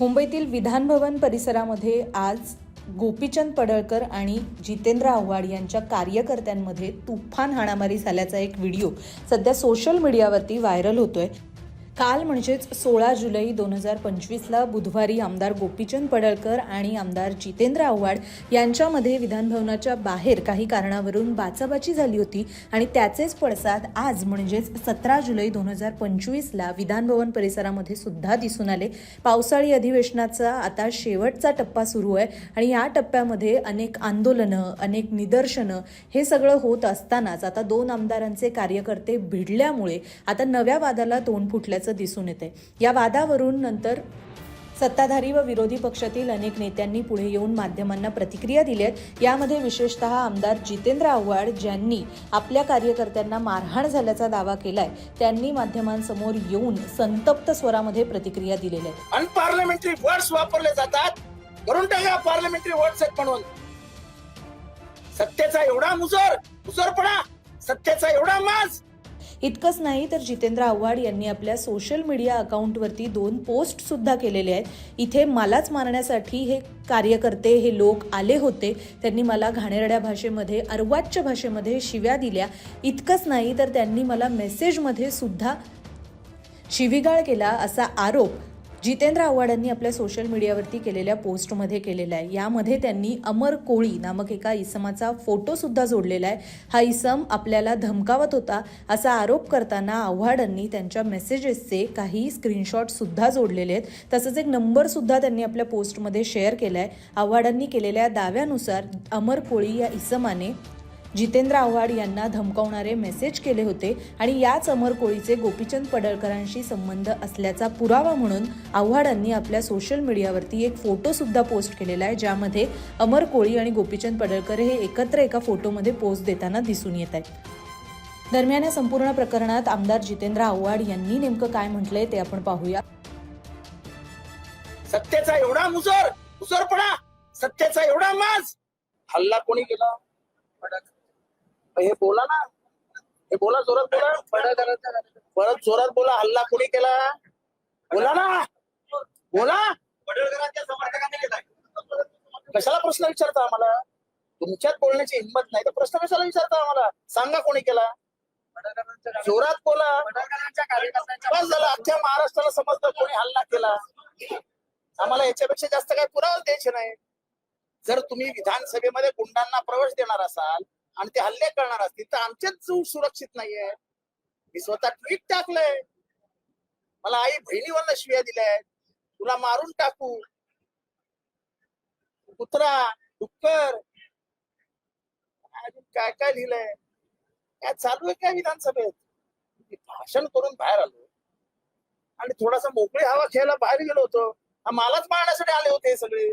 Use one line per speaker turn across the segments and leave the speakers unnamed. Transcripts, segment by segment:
मुंबईतील विधानभवन परिसरामध्ये आज गोपीचंद पडळकर आणि जितेंद्र आव्हाड यांच्या कार्यकर्त्यांमध्ये तुफान हाणामारी झाल्याचा एक व्हिडिओ सध्या सोशल मीडियावरती व्हायरल होतोय. काल म्हणजेच सोळा जुलै दोन हजार पंचवीसला बुधवारी आमदार गोपीचंद पडळकर आणि आमदार जितेंद्र आव्हाड यांच्यामध्ये विधानभवनाच्या बाहेर काही कारणावरून बाचाबाची झाली होती आणि त्याचेच पडसाद आज म्हणजेच सतरा जुलै दोन हजार पंचवीसला विधानभवन परिसरामध्ये सुद्धा दिसून आले. पावसाळी अधिवेशनाचा आता शेवटचा टप्पा सुरू आहे आणि या टप्प्यामध्ये अनेक आंदोलनं अनेक निदर्शनं हे सगळं होत असतानाच आता दोन आमदारांचे कार्यकर्ते भिडल्यामुळे आता नव्या वादाला तोंड असल्याचं दिसून येते या वादावरून नंतर सत्ताधारी व विरोधी पक्षातील अनेक नेत्यांनी पुढे येऊन माध्यमांना प्रतिक्रिया दिल्या आहेत. यामध्ये विशेषतः आमदार जितेंद्र आव्हाड ज्यांनी आपल्या कार्यकर्त्यांना मारहाण झाल्याचा दावा केलाय त्यांनी माध्यमांसमोर येऊन संतप्त स्वरामध्ये प्रतिक्रिया दिलेल्या आहेत
अनपार्लमेंटरी वर्ड्स वापरले जातात. करून टाका पार्लमेंटरी वर्ड्स आहेत म्हणून. सत्तेचा एवढा मुजर मुजरपणा सत्तेचा एवढा माज
इतकंच नाही तर जितेंद्र आव्हाड यांनी आपल्या सोशल मीडिया अकाउंटवरती दोन पोस्ट सुद्धा केलेले आहेत. इथे मलाच मारण्यासाठी हे कार्यकर्ते हे लोक आले होते. त्यांनी मला घाणेरड्या भाषेमध्ये अर्वाच्य भाषेमध्ये शिव्या दिल्या. इतकंच नाही तर त्यांनी मला मेसेजमध्ये सुद्धा शिवीगाळ केला असा आरोप जितेंद्र आव्हाडांनी आपल्या सोशल मीडियावरती केलेल्या पोस्टमध्ये केलेला आहे. यामध्ये त्यांनी अमर कोळी नामक एका इसमाचा फोटोसुद्धा जोडलेला आहे. हा इसम आपल्याला धमकावत होता असा आरोप करताना आव्हाडांनी त्यांच्या मेसेजेसचे काही स्क्रीनशॉटसुद्धा जोडलेले आहेत. तसंच एक नंबरसुद्धा त्यांनी आपल्या पोस्टमध्ये शेअर केला आहे आव्हाडांनी केलेल्या दाव्यानुसार अमर कोळी या इसमाने जितेंद्र आव्हाड यांना धमकावणारे मेसेज केले होते आणि याच अमर कोळीचे गोपीचंद पडळकरांशी संबंध असल्याचा पुरावा म्हणून आव्हाडांनी आपल्या सोशल मीडियावरती एक फोटो सुद्धा पोस्ट केलेला आहे ज्यामध्ये अमर कोळी आणि गोपीचंद पडळकर हे एकत्र एका फोटोमध्ये पोस्ट देताना दिसून येत आहेत. दरम्यान या संपूर्ण प्रकरणात आमदार जितेंद्र आव्हाड यांनी नेमकं काय म्हटलंय ते आपण पाहूया.
सत्तेचा एवढा मुजर मुजरपणा सत्तेचा एवढा माज. हल्ला कोणी केला? हे बोला ना. हे बोला जोरात बोला. परत जोरात बोला हल्ला कुणी केला? बोला ना. बोला. कशाला प्रश्न विचारता आम्हाला? तुमच्यात बोलण्याची हिंमत नाही. तर प्रश्न कशाला विचारता आम्हाला? सांगा कोणी केला? जोरात बोला. बस झालं. अख्ख्या महाराष्ट्राला समजतं कोणी हल्ला केला. आम्हाला याच्यापेक्षा जास्त काही पुरावा द्यायचे नाही. जर तुम्ही विधानसभेमध्ये गुंडांना प्रवेश देणार असाल आणि ते हल्ले करणार असतील. तर आमचेच जीव सुरक्षित नाहीये मी स्वतः ट्विट टाकलंय. मला आई बहिणीवरनं शिव्या दिल्या तुला मारून टाकू. कुत्रा डुक्कर. अजून काय काय लिहिलंय? काय चालू आहे काय विधानसभेत? मी भाषण करून बाहेर आलो. आणि थोडासा मोकळी हवा खेळायला बाहेर गेलो होतो. मलाच मारण्यासाठी आले होते हे सगळे.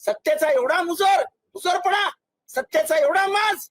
सत्तेचा एवढा मुजर मुजरपणा सत्तेचा एवढा माज